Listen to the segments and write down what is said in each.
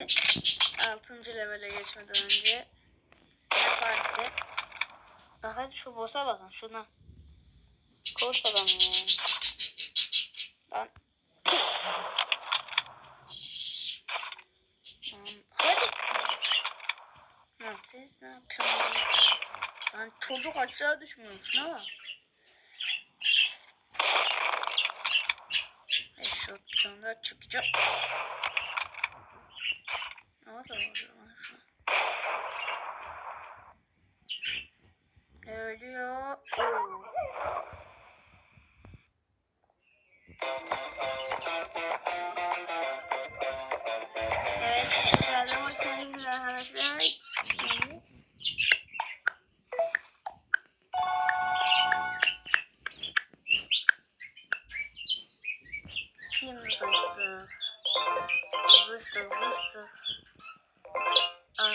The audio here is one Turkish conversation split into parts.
6. levele geçmeden önce ne parti? Bak hadi şu boss'a bakın şuna. Koş adam ya. Lan. Hadi. Lan siz ne yapıyorsunuz? Lan çocuk aşağı düşmüyor. Şuna bak. Eşot bir tane daha çıkacak. Ne oldu orada lan şu an? Ölüyor. Oo. Evet, sizlerle hoş geldiniz arkadaşlar. Şimdi sıçtık. Sıçtık, sıçtık.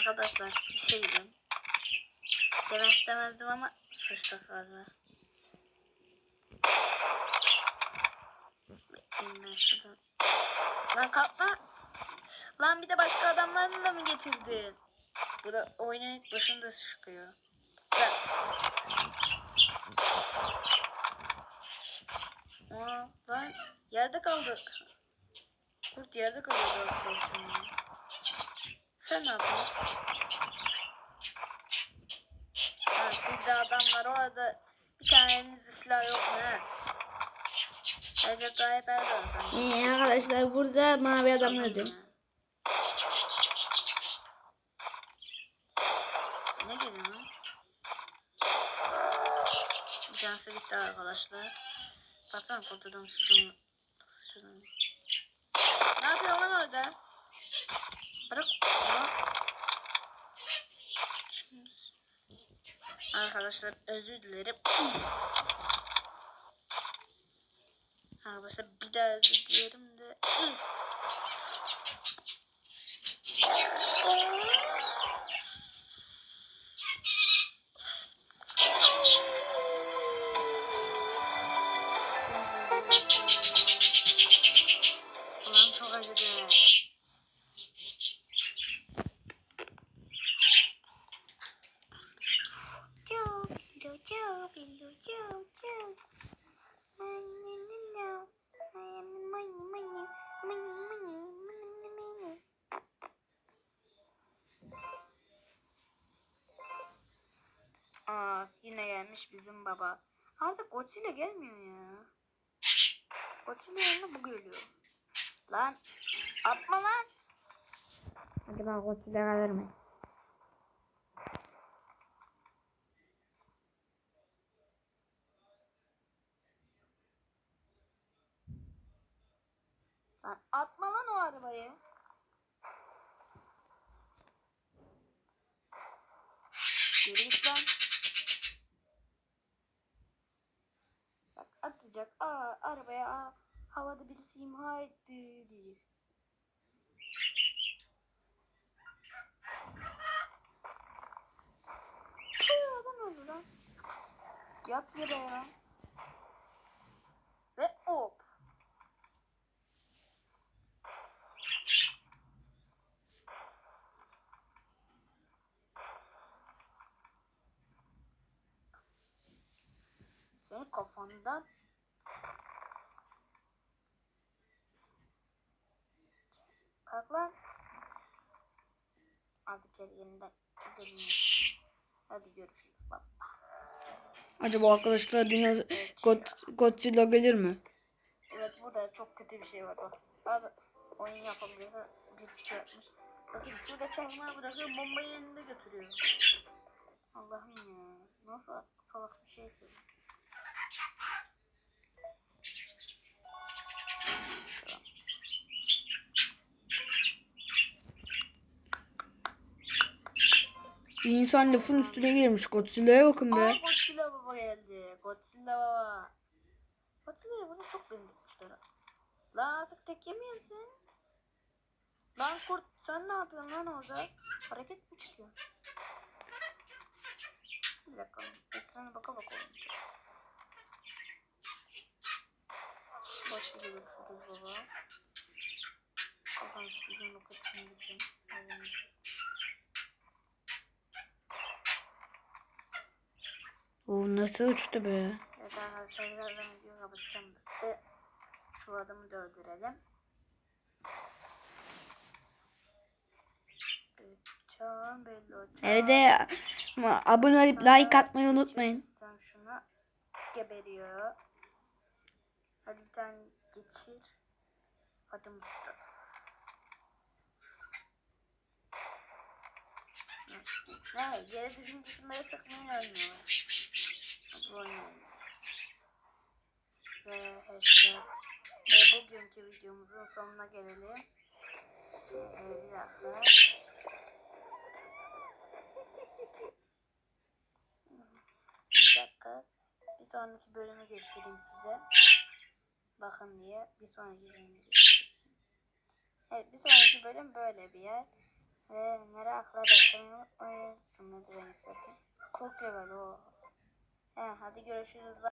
Arkadaşlar bir şey diyeyim. Demek istemezdim ama ben şuradan. Lan kalkma. Lan bir de başka adamlarını da mı getirdin? Bu da ilk başında sıkıyor. Aa, lan yerde kaldık. Kurt yerde kalıyordu ya. Sen ne yapıyorsun? Ha, sizde adamlar orada bir tane elinizde silah yok mu ha? Recep Tayyip Erdoğan sanki. Ee, arkadaşlar burada mavi adamlar diyor. Ne geliyor lan? Tanesi bitti arkadaşlar. Baksana kurtuldum şuradan. Şuradan. Ne yapıyor lan orada? Şimdi- Arkadaşlar özür dilerim. Arkadaşlar bir daha özür dilerim de. Gelmiş bizim baba. Artık Godzilla gelmiyor ya. Godzilla yerine bu geliyor. Lan atma lan. Hadi bak Godzilla kalır mı? Lan atma lan o arabayı. Geri git lan. Bak atacak. Aa arabaya aa, havada birisi imha etti diyecek. Adam öldü lan. Yat yere ya. Ve hop. Senin kafandan Lan. Artık yeniden gidelim. Hadi görüşürüz baba. Acaba arkadaşlar dino God, Godzilla gelir mi? Evet burada çok kötü bir şey var bak. Hadi oyun yapabiliyorsa bir şey yapmış. Bakın şurada çakmağı bırakıyor bombayı elinde götürüyor. Allah'ım ya. Nasıl salak bir şey söylüyor. İnsan lafın üstüne girmiş. Godzilla'ya bakın Aa be. Godzilla baba geldi. Godzilla baba. Godzilla'ya burada çok benzetmişler. Lan artık tek yemiyorsun. Lan kurt sen ne yapıyorsun lan orada? Hareket mi çıkıyor? Bir dakika. Ekrana baka olmuş. Başka bir görüşürüz baba. Sizin o kaçını bizim. O nasıl uçtu be? Evet arkadaşlar birazdan videoyu kapatacağım. Ee, Şu adamı da öldürelim. Belli. Evet de abone olup like atmayı unutmayın. Şuna geberiyor. Hadi bir tane geçir. Hadi Mustafa. Ne? Yere düşünce şunları sıkmayın ölmüyorlar. Oynuyor. Ve headshot. Ve bugünkü videomuzun sonuna gelelim. Ee, bir dakika. Bir dakika. Bir sonraki bölümü göstereyim size. Bakın diye bir sonraki bölümü göstereyim. Evet bir sonraki bölüm böyle bir yer. Ve merakla unutmayın. Şunları da ben yükselteyim. 40 level o. He, hadi görüşürüz.